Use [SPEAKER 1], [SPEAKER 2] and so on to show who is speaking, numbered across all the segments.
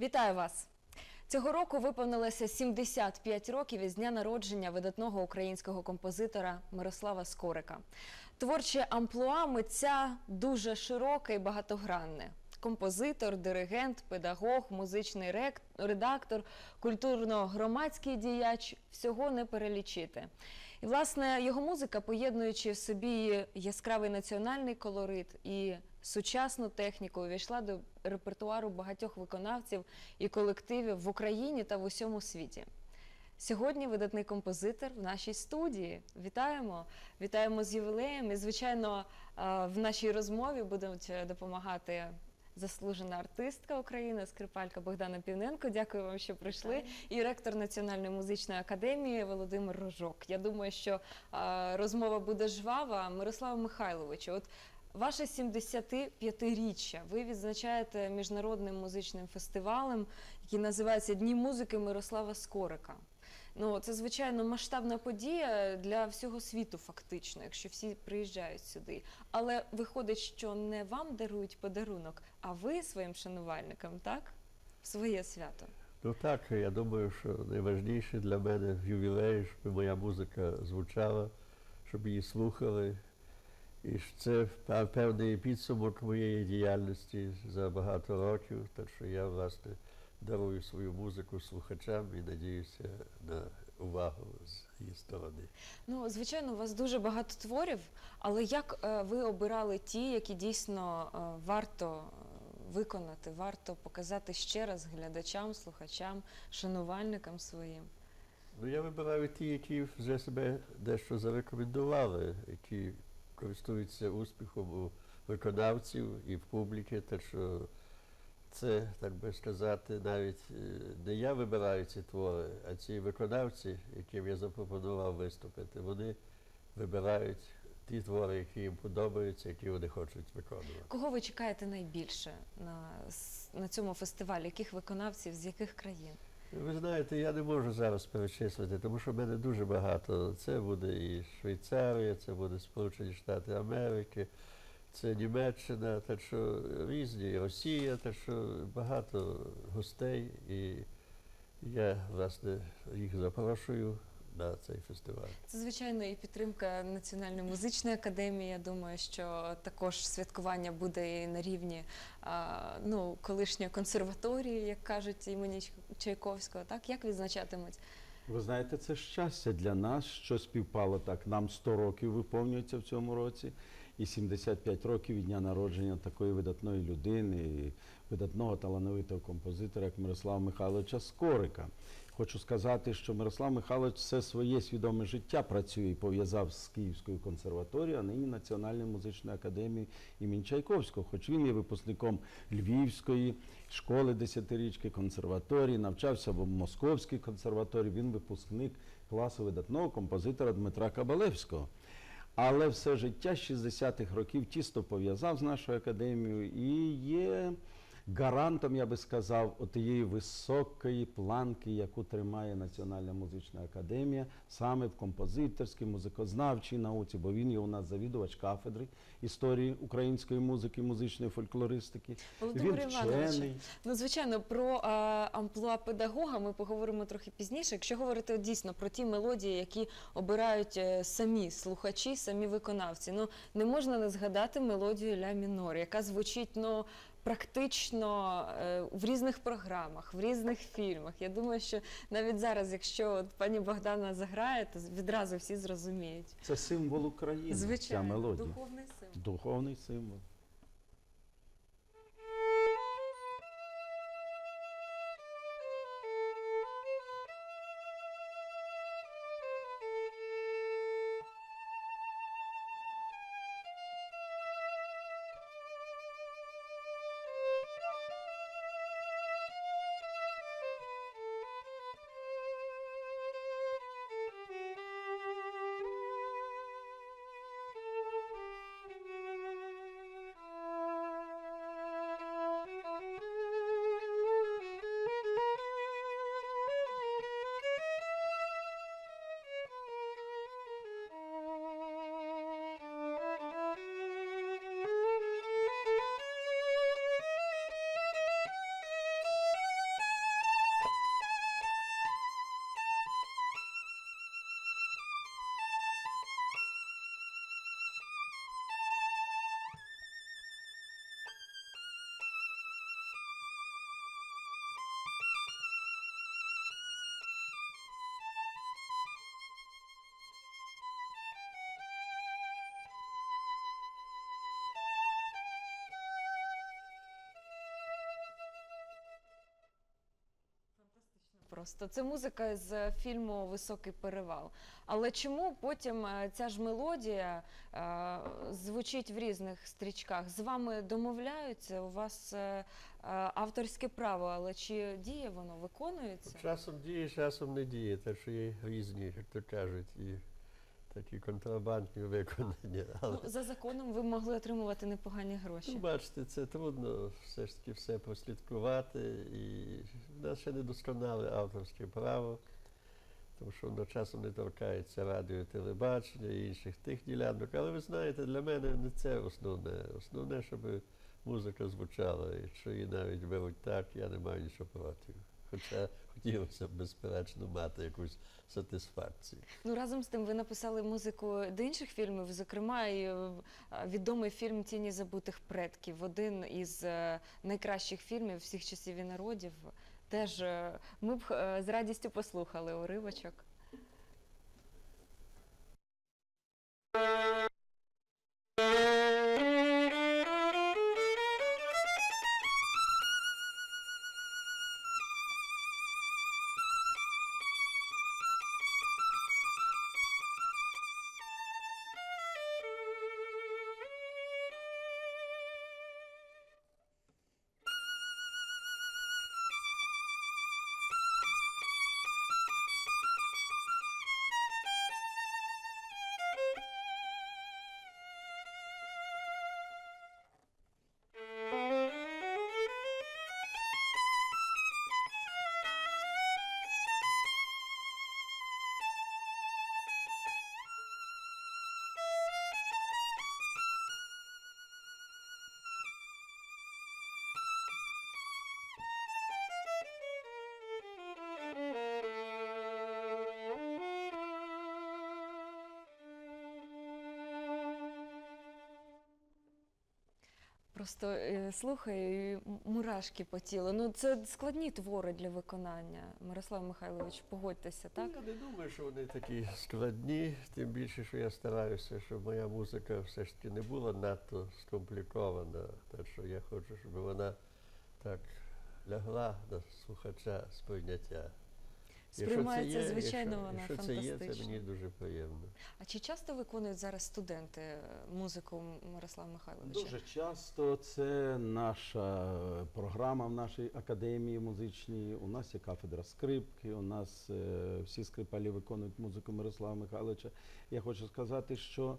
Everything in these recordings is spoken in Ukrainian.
[SPEAKER 1] Вітаю вас! Цього року виповнилося 75 років із дня народження видатного українського композитора Мирослава Скорика. Творче амплуа митця дуже широке і багатогранне. Композитор, диригент, педагог, музичний редактор, культурно-громадський діяч всього не перелічити. І, власне, його музика, поєднуючи в собі яскравий національний колорит і сучасну техніку, увійшла до репертуару багатьох виконавців і колективів в Україні та в усьому світі. Сьогодні видатний композитор в нашій студії. Вітаємо! Вітаємо з ювілеєм. І, звичайно, в нашій розмові будуть е, допомагати заслужена артистка України, скрипалька Богдана Півненко. Дякую вам, що прийшли. І ректор Національної музичної академії Володимир Рожок. Я думаю, що е, розмова буде жвава. Мирослава Михайловичу, от Ваше 75-річчя ви відзначаєте міжнародним музичним фестивалем, який називається Дні музики Мирослава Скорика. Ну, це звичайно масштабна подія для всього світу, фактично, якщо всі приїжджають сюди. Але виходить, що не вам дарують подарунок, а ви своїм шанувальникам, так? В своє свято.
[SPEAKER 2] Ну так, я думаю, що найважніше для мене в ювілеї, щоб моя музика звучала, щоб її слухали. І це певний підсумок моєї діяльності за багато років, так що я, власне, дарую свою музику слухачам і надіюся на увагу з її сторони.
[SPEAKER 1] Ну, звичайно, у вас дуже багато творів, але як е, ви обирали ті, які дійсно е, варто е, виконати, варто показати ще раз глядачам, слухачам, шанувальникам своїм?
[SPEAKER 2] Ну, я вибираю ті, які вже себе дещо зарекомендували, які користуються успіхом у виконавців і в публіки. Так що це, так би сказати, навіть е, не я вибираю ці твори, а ці виконавці, яким я запропонував виступити, вони вибирають ті твори, які їм подобаються, які вони хочуть виконувати.
[SPEAKER 1] Кого ви чекаєте найбільше на, на цьому фестивалі? Яких виконавців, з яких країн?
[SPEAKER 2] Ви знаєте, я не можу зараз перечислити, тому що в мене дуже багато. Це буде і Швейцарія, це буде Сполучені Штати Америки, це Німеччина, так що різні, Росія, так що багато гостей. І я, власне, їх запрошую на цей фестиваль.
[SPEAKER 1] Це, звичайно, і підтримка Національної музичної академії. Я думаю, що також святкування буде і на рівні а, ну, колишньої консерваторії, як кажуть, імені Чайковського. Так, як відзначатимуть?
[SPEAKER 3] Ви знаєте, це щастя для нас, що співпало так. Нам 100 років виповнюється в цьому році, і 75 років від дня народження такої видатної людини, видатного талановитого композитора, як Мирослава Михайловича Скорика. Хочу сказати, що Мирослав Михайлович все своє свідоме життя працює і пов'язав з Київською консерваторією, а нині Національною музичною академією імені Чайковського. Хоч він є випускником Львівської школи десятирічки консерваторії, навчався в Московській консерваторії. Він випускник класу видатного композитора Дмитра Кабалевського. Але все життя з 60-х років тісно пов'язав з нашою академією. І є гарантом, я би сказав, отієї високої планки, яку тримає Національна музична академія саме в композиторській, музикознавчій науці, бо він є у нас завідувач кафедри історії української музики, музичної фольклористики.
[SPEAKER 1] Володимир
[SPEAKER 3] він
[SPEAKER 1] Іванович,
[SPEAKER 3] вчений.
[SPEAKER 1] ну звичайно, про а, амплуа педагога ми поговоримо трохи пізніше. Якщо говорити дійсно про ті мелодії, які обирають е, самі слухачі, самі виконавці, ну не можна не згадати мелодію ля мінор, яка звучить ну практично е, в різних програмах, в різних фільмах. Я думаю, що навіть зараз, якщо от пані Богдана заграє, то відразу всі зрозуміють.
[SPEAKER 3] Це символ України, ця
[SPEAKER 1] Звичайно,
[SPEAKER 3] мелодія.
[SPEAKER 1] духовний символ.
[SPEAKER 3] Духовний символ.
[SPEAKER 1] Просто. Це музика з фільму Високий перевал. Але чому потім е, ця ж мелодія е, звучить в різних стрічках? З вами домовляються? У вас е, е, авторське право, але чи діє воно, виконується?
[SPEAKER 2] Часом діє, часом не діє, те, що є різні, як то кажуть, і такі контрабандні виконання. Але
[SPEAKER 1] Ну, за законом ви могли отримувати непогані гроші.
[SPEAKER 2] ну, бачите, це трудно все ж таки все прослідкувати. І в нас ще не досконале авторське право, тому що воно часом не торкається радіо, телебачення і інших тих ділянок. Але ви знаєте, для мене не це основне. Основне, щоб музика звучала. Якщо її навіть беруть так, я не маю нічого проти. Хоча хотілося б, безперечно, мати якусь сатисфакцію.
[SPEAKER 1] Ну разом з тим ви написали музику до інших фільмів, зокрема і е, відомий фільм Тіні забутих предків. Один із е, найкращих фільмів всіх часів і народів. Теж е, ми б з радістю послухали уривочок. Просто е, слухаю і мурашки по тілу. Ну це складні твори для виконання. Мирослав Михайлович, погодьтеся, так?
[SPEAKER 2] Я не думаю, що вони такі складні, тим більше, що я стараюся, щоб моя музика все ж таки не була надто скомплікована. Так що я хочу, щоб вона так лягла на слухача сприйняття. Якщо це
[SPEAKER 1] Сприймається,
[SPEAKER 2] є,
[SPEAKER 1] звичайно,
[SPEAKER 2] якщо,
[SPEAKER 1] вона
[SPEAKER 2] якщо це є, це мені дуже приємно.
[SPEAKER 1] А чи часто виконують зараз студенти е, музику Мирослава Михайловича?
[SPEAKER 3] Дуже часто це наша програма в нашій академії музичній. У нас є кафедра скрипки, у нас е, всі скрипалі виконують музику Мирослава Михайловича. Я хочу сказати, що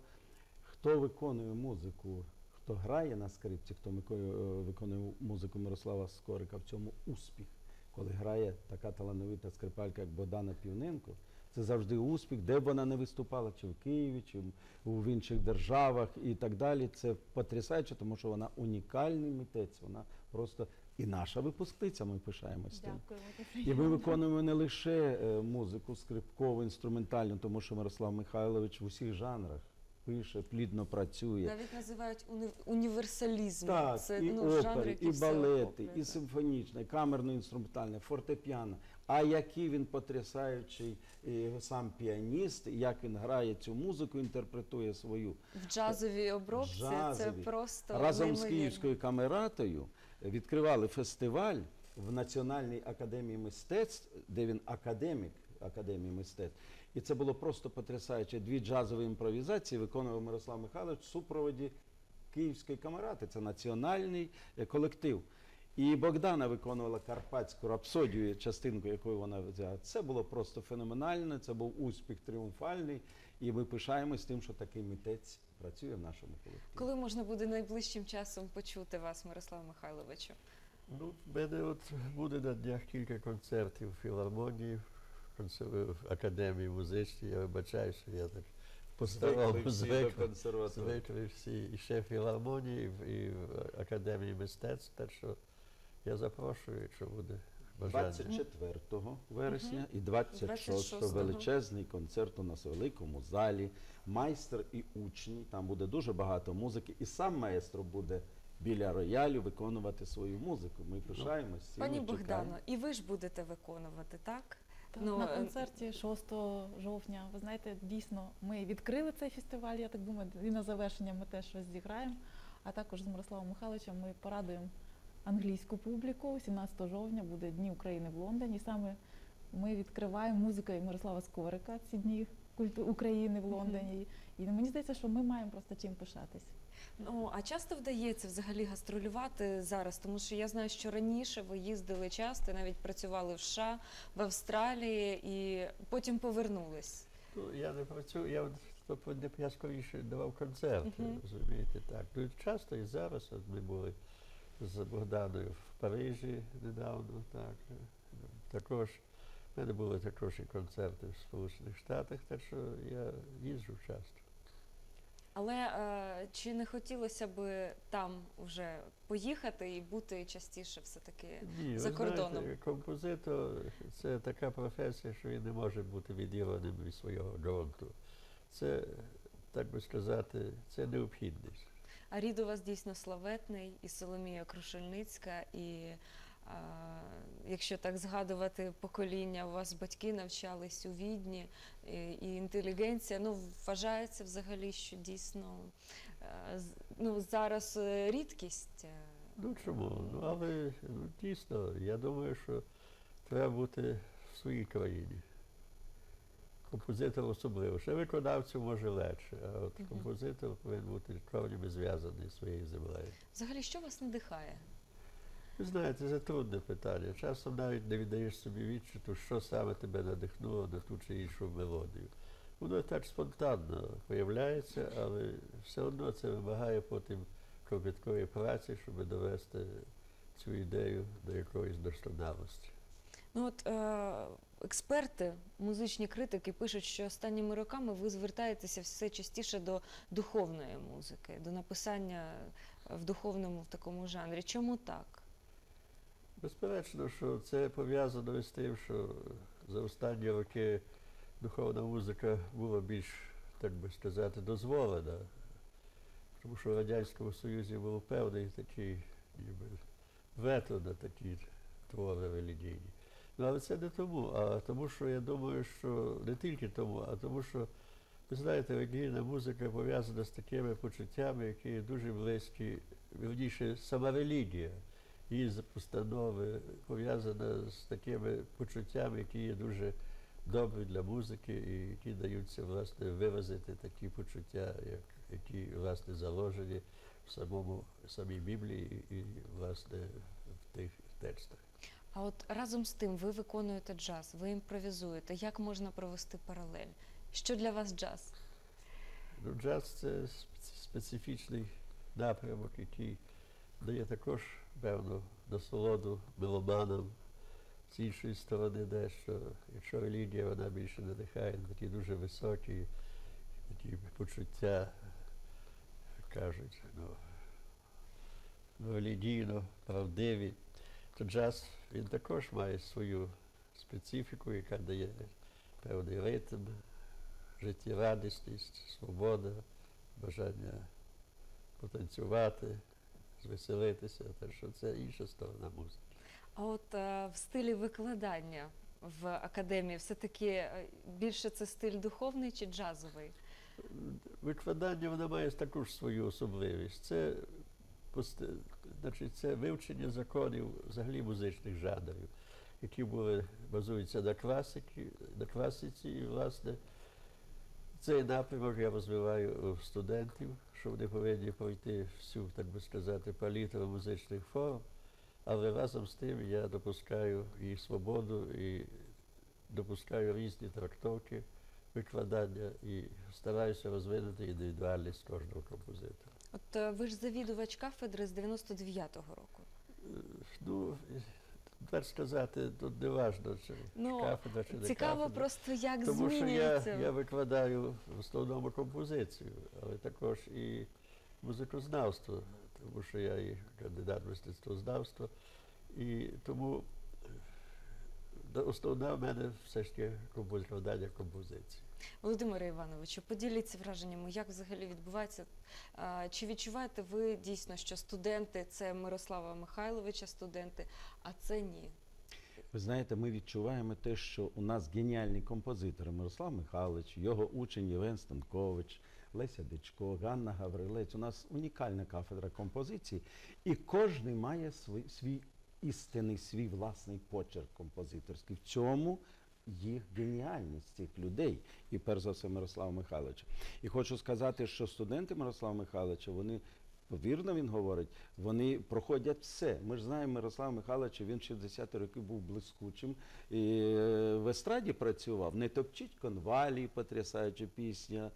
[SPEAKER 3] хто виконує музику, хто грає на скрипці, хто е, виконує музику Мирослава Скорика, в цьому успіх. Коли грає така талановита скрипалька, як Богдана Півненко, це завжди успіх, де б вона не виступала, чи в Києві, чи в- інших державах і так далі. Це потрясаюче, тому що вона унікальний митець. Вона просто і наша випускниця. Ми пишаємось тим. І ми виконуємо не лише е, музику скрипкову, інструментальну, тому що Мирослав Михайлович в усіх жанрах пише, плідно працює.
[SPEAKER 1] Навіть називають уни- універсалізм.
[SPEAKER 3] Так,
[SPEAKER 1] це
[SPEAKER 3] і
[SPEAKER 1] ну, жанр,
[SPEAKER 3] опери,
[SPEAKER 1] який
[SPEAKER 3] і балети, і симфонічне, камерно-інструментальне, фортепіано. А який він потрясаючий сам піаніст, як він грає цю музику, інтерпретує свою.
[SPEAKER 1] в джазовій обробці. Це просто
[SPEAKER 3] Разом з. Київською камератою відкривали фестиваль в Національній академії мистецтв, де він академік Академії мистецтв. І це було просто потрясаюче. Дві джазові імпровізації виконував Мирослав Михайлович в супроводі Київської камерати. Це національний е, колектив. І Богдана виконувала карпатську рапсодію, частинку якої вона взяла. Це було просто феноменально, це був успіх тріумфальний. І ми пишаємось тим, що такий митець працює в нашому колективі.
[SPEAKER 1] Коли можна буде найближчим часом почути вас, Мирослав Михайловичу?
[SPEAKER 2] Ну, в мене от буде на днях кілька концертів в філармонії, в академії музичній. Я вибачаю, що я так по-старому звик. Звикли всі і ще філармонії, і в- Академії мистецтв, так що я запрошую, якщо буде
[SPEAKER 3] 24 вересня і 26
[SPEAKER 1] 26-го.
[SPEAKER 3] величезний концерт у нас у великому залі. Майстер і учні. Там буде дуже багато музики, і сам маестро буде біля роялю виконувати свою музику. Ми цим і
[SPEAKER 1] Пані. Богдано, і ви ж будете виконувати, так?
[SPEAKER 4] Так,
[SPEAKER 1] Ну,
[SPEAKER 4] на
[SPEAKER 1] е,
[SPEAKER 4] концерті 6 жовтня. Ви знаєте, дійсно, ми відкрили цей фестиваль. Я так думаю, і на завершення ми теж щось зіграємо. А також з Мирославом Михайловичем ми порадуємо англійську публіку. 17 жовтня буде Дні України в Лондоні. Саме ми відкриваємо музикою Мирослава Скорика ці дні України в Лондоні. І мені здається, що ми маємо просто чим пишатись.
[SPEAKER 1] Ну а часто вдається взагалі гастролювати зараз, тому що я знаю, що раніше ви їздили часто, навіть працювали в США, в Австралії і потім повернулись.
[SPEAKER 2] Ну, я не працюю, я, я скоріше давав концерти, розумієте, так. Ну, часто і зараз от ми були з Богданою в Парижі недавно, так. Також в мене були також і концерти в Сполучених Штатах, так що я їжджу часто.
[SPEAKER 1] Але е, чи не хотілося б там вже поїхати і бути частіше все-таки?
[SPEAKER 2] Ні,
[SPEAKER 1] За
[SPEAKER 2] ви
[SPEAKER 1] кордоном.
[SPEAKER 2] Знаєте, композитор це така професія, що він не може бути відірваним від свого ґрунту. Це, так би сказати, це необхідність.
[SPEAKER 1] А рід у вас дійсно славетний, і Соломія Крушельницька, і якщо так згадувати покоління, у вас батьки навчались у Відні, і, інтелігенція. Ну, вважається взагалі, що дійсно е, ну, зараз е, рідкість. е.
[SPEAKER 2] Ну чому? Ну але ну, дійсно, я думаю, що треба бути в своїй країні. Композитор особливо. Ще виконавцю може легше, а от композитор повинен бути кровнями зв'язаний зі своєю землею.
[SPEAKER 1] Взагалі, що вас надихає?
[SPEAKER 2] Ви знаєте, це трудне питання. Часом навіть не віддаєш собі відчуту, що саме тебе надихнуло на ту чи іншу мелодію. Воно так спонтанно появляється, але все одно це вимагає потім кропіткої праці, щоб довести цю ідею до якоїсь досконалості.
[SPEAKER 1] Ну от е, експерти, музичні критики пишуть, що останніми роками ви звертаєтеся все частіше до духовної музики, до написання в духовному в такому жанрі. Чому так?
[SPEAKER 2] Безперечно, що це пов'язано із тим, що за останні роки духовна музика була більш, так би сказати, дозволена. Тому що в Радянському Союзі був певний такий ніби, вето на такі твори релігійні. Ну, але це не тому, а тому, що я думаю, що не тільки тому, а тому, що, ви знаєте, релігійна музика пов'язана з такими почуттями, які дуже близькі, вірніше, сама релігія її постанови пов'язана з такими почуттями, які є дуже добрі для музики і які даються власне виразити такі почуття, як, які власне заложені в самому самій Біблії і власне в тих текстах.
[SPEAKER 1] А от разом з тим ви виконуєте джаз, ви імпровізуєте. Як можна провести паралель? Що для вас джаз?
[SPEAKER 2] Ну, джаз це спе- специфічний напрямок, який дає також певну насолоду меломанам. З іншої сторони, дещо, якщо релігія, вона більше надихає на такі дуже високі такі почуття, кажуть, ну, ну, релігійно правдиві, то джаз він також має свою специфіку, яка дає певний ритм, життєрадісність, свобода, бажання потанцювати, звеселитися, так що це інша сторона музики.
[SPEAKER 1] А от е, в стилі викладання в академії все-таки е, більше це стиль духовний чи джазовий?
[SPEAKER 2] Викладання вона має також свою особливість. Це, значить, це вивчення законів взагалі музичних жанрів, які були, базуються на класиці, на класиці, і, власне, цей напрямок я розвиваю студентів, що вони повинні пройти всю, так би сказати, палітру музичних форм, але разом з тим я допускаю і свободу, і допускаю різні трактовки викладання і стараюся розвинути індивідуальність кожного композитора.
[SPEAKER 1] От е, ви ж завідувач кафедри з 99-го року.
[SPEAKER 2] Ну, так сказати, тут не важливо, чи
[SPEAKER 1] Ну,
[SPEAKER 2] кафедра, чи не
[SPEAKER 1] Цікаво
[SPEAKER 2] кафедра.
[SPEAKER 1] просто, як
[SPEAKER 2] Тому що я, я викладаю в основному композицію, але також і музикознавство, тому що я і кандидат в мистецтвознавство. І тому е, основне в мене все ж таки викладання композиції.
[SPEAKER 1] Володимире Івановичу, поділіться враженнями, як взагалі відбувається. Чи відчуваєте ви дійсно, що студенти це Мирослава Михайловича студенти, а це ні?
[SPEAKER 3] Ви знаєте, ми відчуваємо те, що у нас геніальні композитори Мирослав Михайлович, його учень Євген Станкович, Леся Дичко, Ганна Гаврилець. У нас унікальна кафедра композиції, і кожен має свій, свій істинний, свій власний почерк композиторський. В цьому їх геніальність цих людей, і перш за все Мирослава Михайловича. І хочу сказати, що студенти Мирослава Михайловича, вони. Вірно він говорить, вони проходять все. Ми ж знаємо Мирослава Михайловича, він 60 років був блискучим і е, в естраді працював. Не топчить конвалії, потрясаюча пісня.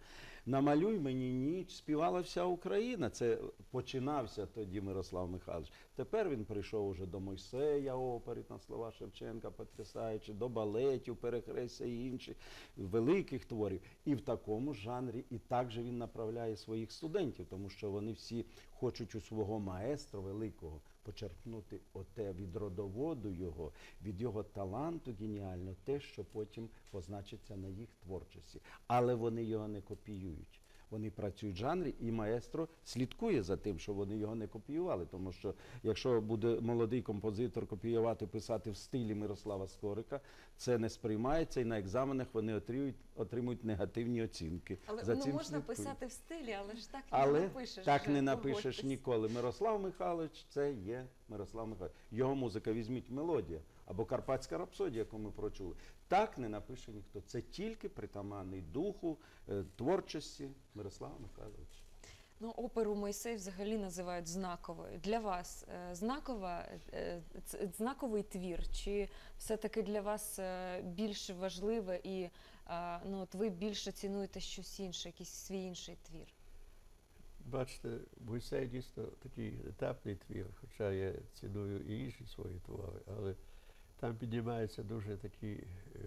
[SPEAKER 3] Намалюй мені ніч, співала вся Україна. Це починався тоді Мирослав Михайлович. Тепер він прийшов уже до Мойсея опери на слова Шевченка, потрясаючи, до балетів, перехрестя і інших великих творів. І в такому жанрі, і так же він направляє своїх студентів, тому що вони всі хочуть у свого маестро великого почерпнути оте від родоводу його, від його таланту геніального, те, що потім позначиться на їх творчості. Але вони його не копіюють. Вони працюють в жанрі, і маестро слідкує за тим, що вони його не копіювали. Тому що якщо буде молодий композитор копіювати, писати в стилі Мирослава Скорика, це не сприймається, і на екзаменах вони отримують, отримують негативні оцінки.
[SPEAKER 1] Але
[SPEAKER 3] за
[SPEAKER 1] ну,
[SPEAKER 3] цим
[SPEAKER 1] можна
[SPEAKER 3] слідкують.
[SPEAKER 1] писати в стилі, але ж так
[SPEAKER 3] Але
[SPEAKER 1] не напишеш.
[SPEAKER 3] так не напишеш ніколи. Мирослав Михайлович це є Мирослав Михайлович. Його музика візьміть мелодія або Карпатська рапсодія, яку ми прочули. Так не напише ніхто. Це тільки притаманний духу е, творчості Мирослава Михайловича.
[SPEAKER 1] Ну, оперу Мойсей взагалі називають знаковою. Для вас е, знакова, е, ц- знаковий твір, чи все-таки для вас е, більш важливе і е, ну, от ви більше цінуєте щось інше, якийсь свій інший твір?
[SPEAKER 2] Бачите, Мойсей дійсно такий етапний твір, хоча я ціную і інші свої твори, але там піднімаються дуже такі е,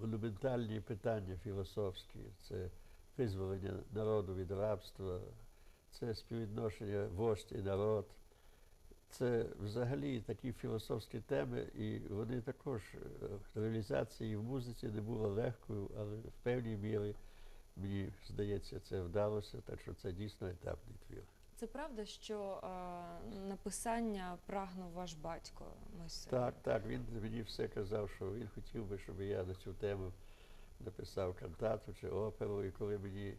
[SPEAKER 2] монументальні питання філософські. Це визволення народу від рабства, це співвідношення вождь і народ. Це взагалі такі філософські теми, і вони також е, реалізації в музиці не було легкою, але в певній мірі мені здається, це вдалося, так що це дійсно етапний твір.
[SPEAKER 1] Це правда, що е, написання прагнув ваш батько Мойсей?
[SPEAKER 2] Так, так, він мені все казав, що він хотів би, щоб я на цю тему написав кантату чи оперу, і коли мені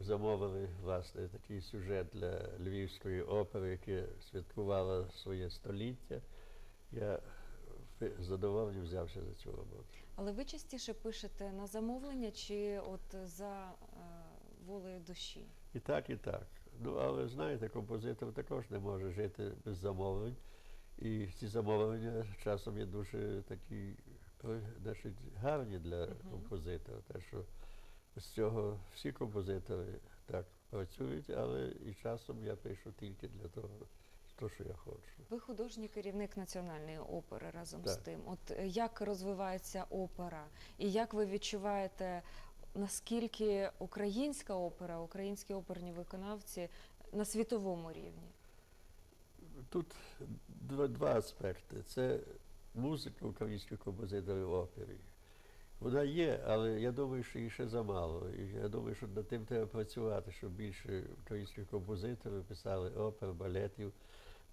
[SPEAKER 2] замовили власне такий сюжет для Львівської опери, яке святкувало своє століття, я задоволенням взявся за цю роботу.
[SPEAKER 1] Але ви частіше пишете на замовлення чи от за е, волею душі?
[SPEAKER 2] І так, і так. Ну, але знаєте, композитор також не може жити без замовлень. І ці замовлення часом є дуже такі е, значить, гарні для композитора. Те, що з цього всі композитори так працюють, але і часом я пишу тільки для того, то, що я хочу.
[SPEAKER 1] Ви художній керівник національної опери разом з тим. От е, як розвивається опера, і як ви відчуваєте, наскільки українська опера, українські оперні виконавці на світовому рівні?
[SPEAKER 2] Тут два, два аспекти. Це музика українських композиторів опери. Вона є, але я думаю, що її ще замало. І я думаю, що над тим треба працювати, щоб більше українських композиторів писали опер, балетів.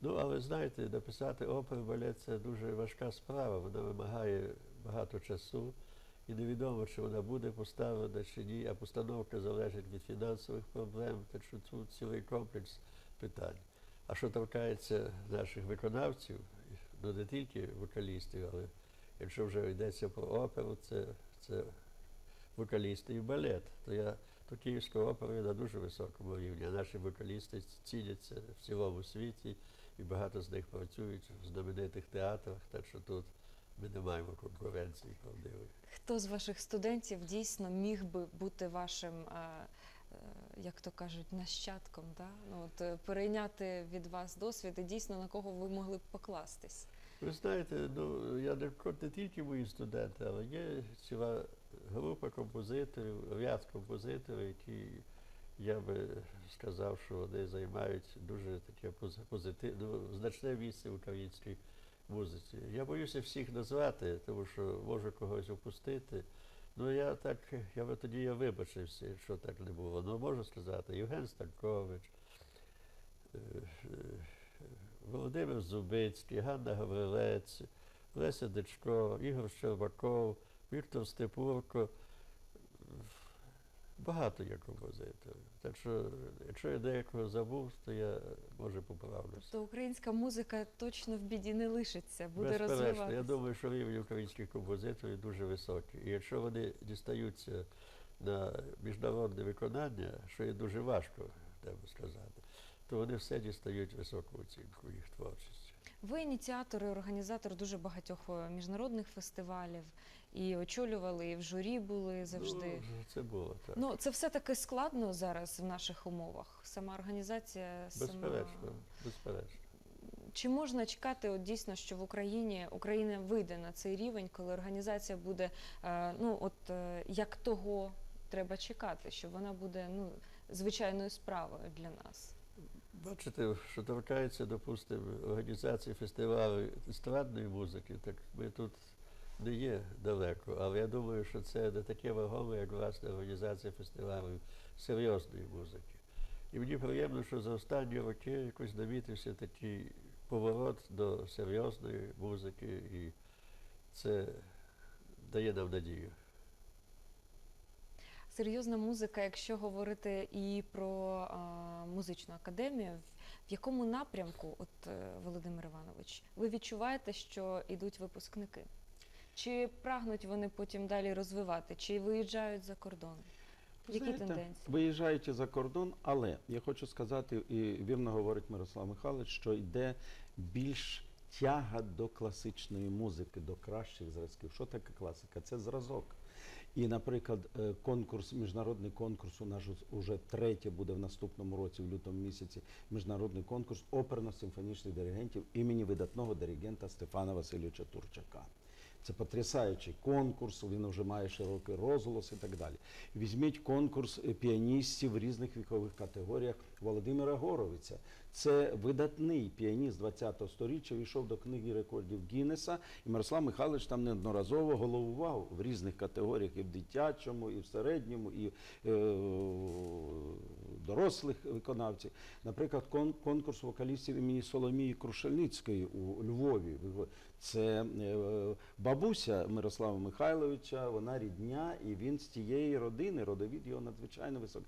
[SPEAKER 2] Ну, але знаєте, написати опер, балет це дуже важка справа. Вона вимагає багато часу. І невідомо, чи вона буде поставлена чи ні, а постановка залежить від фінансових проблем, так що тут цілий комплекс питань. А що торкається наших виконавців, ну не тільки вокалістів, але якщо вже йдеться про оперу, це, це вокалісти і балет. То я то Київська опера на дуже високому рівні. Наші вокалісти ціняться в цілому світі, і багато з них працюють в знаменитих театрах, так що тут ми не маємо конкуренції правдивої.
[SPEAKER 1] Хто з ваших студентів дійсно міг би бути вашим, е, е, як то кажуть, нащадком? Да? Ну, от, е, перейняти від вас досвід і дійсно на кого ви могли б покластись?
[SPEAKER 2] Ви знаєте, ну я не, не тільки мої студенти, але є ціла група композиторів, ряд композиторів, які я би сказав, що вони займають дуже таке позитивне, значне місце в українській музиці. Я боюся всіх назвати, тому що можу когось опустити. Ну я так, я би тоді я вибачився, якщо так не було. Ну можу сказати, Євген Станкович. е, е, Володимир Зубицький, Ганна Гаврилець, Леся Дичко, Ігор Щербаков, Віктор Степурко. Багато є композиторів. Так що, якщо я деякого забув, то я може поправлюся.
[SPEAKER 1] То українська музика точно в біді не лишиться, буде
[SPEAKER 2] Безперечно,
[SPEAKER 1] розвиватися.
[SPEAKER 2] я думаю, що рівень українських композиторів дуже високий. І якщо вони дістаються на міжнародне виконання, що є дуже важко, треба сказати, то вони все дістають високу оцінку їх творчості.
[SPEAKER 1] Ви ініціатор і організатор дуже багатьох е, міжнародних фестивалів і очолювали, і в журі були завжди.
[SPEAKER 2] Ну, це було так.
[SPEAKER 1] Ну, це все таки складно зараз в наших умовах. Сама організація, сама...
[SPEAKER 2] Безперечно, безперечно.
[SPEAKER 1] Чи можна чекати от дійсно, що в Україні Україна вийде на цей рівень, коли організація буде е, ну от е, як того треба чекати, що вона буде ну звичайною справою для нас?
[SPEAKER 2] Бачите, що торкається, допустимо, організації фестивалю естрадної музики, так ми тут не є далеко. Але я думаю, що це не таке вагоме, як власне організація фестивалю серйозної музики. І мені приємно, що за останні роки якось намітився такий поворот до серйозної музики, і це дає нам надію.
[SPEAKER 1] Серйозна музика, якщо говорити і про а, музичну академію, в- в якому напрямку, от е, Володимир Іванович, ви відчуваєте, що йдуть випускники? Чи прагнуть вони потім далі розвивати, чи виїжджають за кордон? Які
[SPEAKER 3] знаєте,
[SPEAKER 1] тенденції?
[SPEAKER 3] Виїжджають і за кордон, але я хочу сказати, і вірно говорить Мирослав Михайлович, що йде більш тяга до класичної музики, до кращих зразків. Що таке класика? Це зразок. І, наприклад, е, конкурс, міжнародний конкурс у нас вже третє буде в наступному році, в лютому місяці, міжнародний конкурс оперно-симфонічних диригентів імені видатного диригента Стефана Васильовича Турчака. Це потрясаючий конкурс, він вже має широкий розголос і так далі. Візьміть конкурс е, піаністів в різних вікових категоріях Володимира Горовиця. Це видатний піаніст 20-го сторіччя, війшов до книги рекордів Гіннеса, і Мирослав Михайлович там неодноразово головував в різних категоріях, і в дитячому, і в середньому, і е, дорослих виконавців. Наприклад, кон- конкурс вокалістів імені Соломії Крушельницької у Львові. Це е, бабуся Мирослава Михайловича, вона рідня, і він з тієї родини, родовід його надзвичайно високий.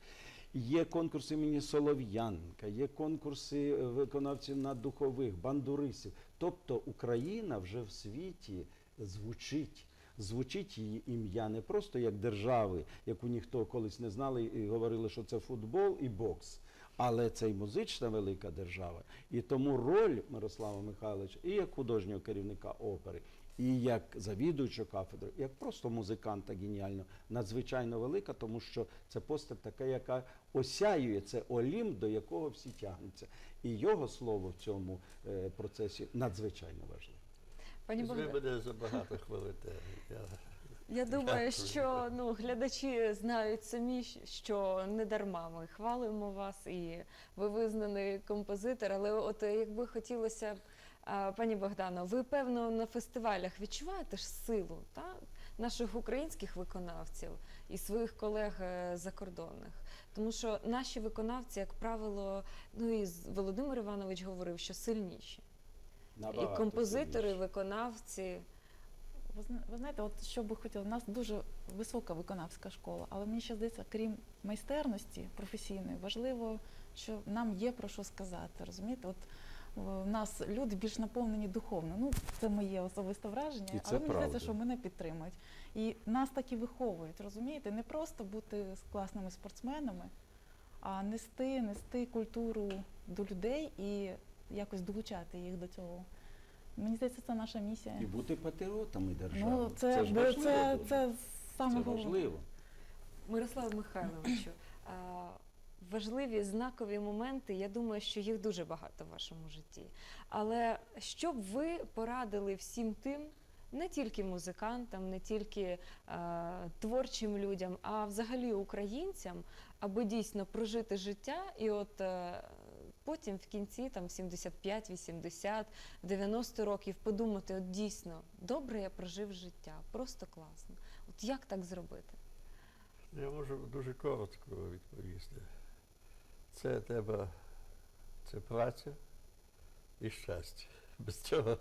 [SPEAKER 3] Є конкурси імені Солов'янка, є конкурси е, виконавців на духових, бандуристів. Тобто Україна вже в світі звучить. Звучить її ім'я не просто як держави, яку ніхто колись не знали і говорили, що це футбол і бокс. Але це й музична велика держава. І тому роль Мирослава Михайловича і як художнього керівника опери, і як завідуючого кафедри, як просто музиканта геніально, надзвичайно велика, тому що це постать така, яка осяює це Олімп, до якого всі тягнуться. І його слово в цьому е, процесі надзвичайно важливе.
[SPEAKER 1] Пані
[SPEAKER 2] Ви
[SPEAKER 1] Богдан,
[SPEAKER 2] мене забагато хвалите. Я
[SPEAKER 1] думаю,
[SPEAKER 2] Дякую.
[SPEAKER 1] що ну глядачі знають самі, що не дарма ми хвалимо вас, і ви визнаний композитор. Але от е, якби хотілося, пані Богдано, ви певно на фестивалях відчуваєте ж силу та? наших українських виконавців і своїх колег е, закордонних. Тому що наші виконавці, як правило, ну і Володимир Іванович говорив, що сильніші.
[SPEAKER 3] Набагато
[SPEAKER 1] і композитори,
[SPEAKER 3] сильніше.
[SPEAKER 1] виконавці.
[SPEAKER 4] Ви, знаєте, от що би хотіли, у нас дуже висока виконавська школа, але мені ще здається, крім майстерності професійної, важливо, що нам є про що сказати. Розумієте, от в нас люди більш наповнені духовно. Ну, це моє особисте враження,
[SPEAKER 3] І це
[SPEAKER 4] але мені здається, що мене підтримують. І нас так і виховують, розумієте? Не просто бути класними спортсменами, а нести, нести культуру до людей і якось долучати їх до цього. Мені здається, це наша місія.
[SPEAKER 3] І бути патріотами держави.
[SPEAKER 4] Ну, це,
[SPEAKER 3] ж
[SPEAKER 4] це,
[SPEAKER 3] важливо
[SPEAKER 4] це, це саме
[SPEAKER 3] Це важливо.
[SPEAKER 1] Мирослав Михайловичу, а, важливі знакові моменти, я думаю, що їх дуже багато в вашому житті. Але що б ви порадили всім тим, не тільки музикантам, не тільки а, творчим людям, а взагалі українцям, аби дійсно прожити життя і от. е, Потім в кінці, там 75, 80, 90 років подумати, от дійсно, добре я прожив життя, просто класно. От як так зробити?
[SPEAKER 2] Я можу дуже коротко відповісти. Це треба, це праця і щастя. Без цього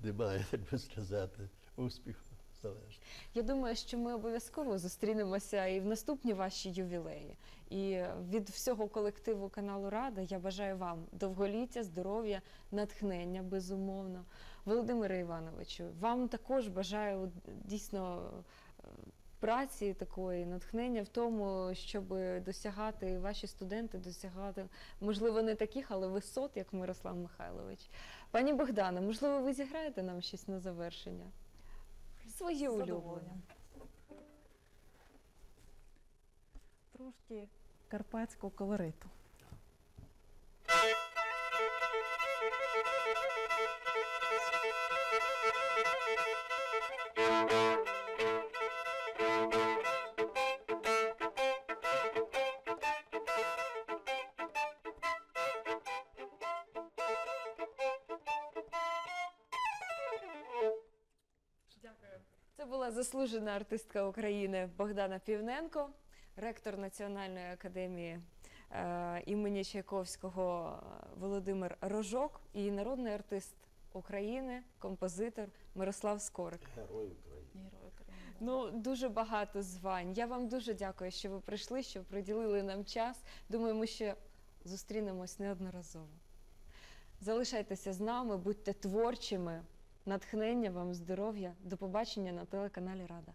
[SPEAKER 2] немає, як би сказати, успіху. Залежно.
[SPEAKER 1] Я думаю, що ми обов'язково зустрінемося і в наступні ваші ювілеї. І від всього колективу каналу Рада я бажаю вам довголіття, здоров'я, натхнення, безумовно. Володимире Івановичу, вам також бажаю дійсно е, праці такої, натхнення в тому, щоб досягати ваші студенти, досягати, можливо, не таких, але висот, як Мирослав Михайлович. Пані Богдане, можливо, ви зіграєте нам щось на завершення? Своє улюблене.
[SPEAKER 4] Трошки карпатського колориту.
[SPEAKER 1] Це була заслужена артистка України Богдана Півненко, ректор Національної академії е, імені Чайковського Володимир Рожок і народний артист України, композитор Мирослав Скорик.
[SPEAKER 3] Герой України.
[SPEAKER 4] Герой України. да.
[SPEAKER 1] Ну, дуже багато звань. Я вам дуже дякую, що ви прийшли, що приділили нам час. Думаю, ми ще зустрінемось неодноразово. Залишайтеся з нами, будьте творчими, натхнення вам, здоров'я. До побачення на телеканалі Рада.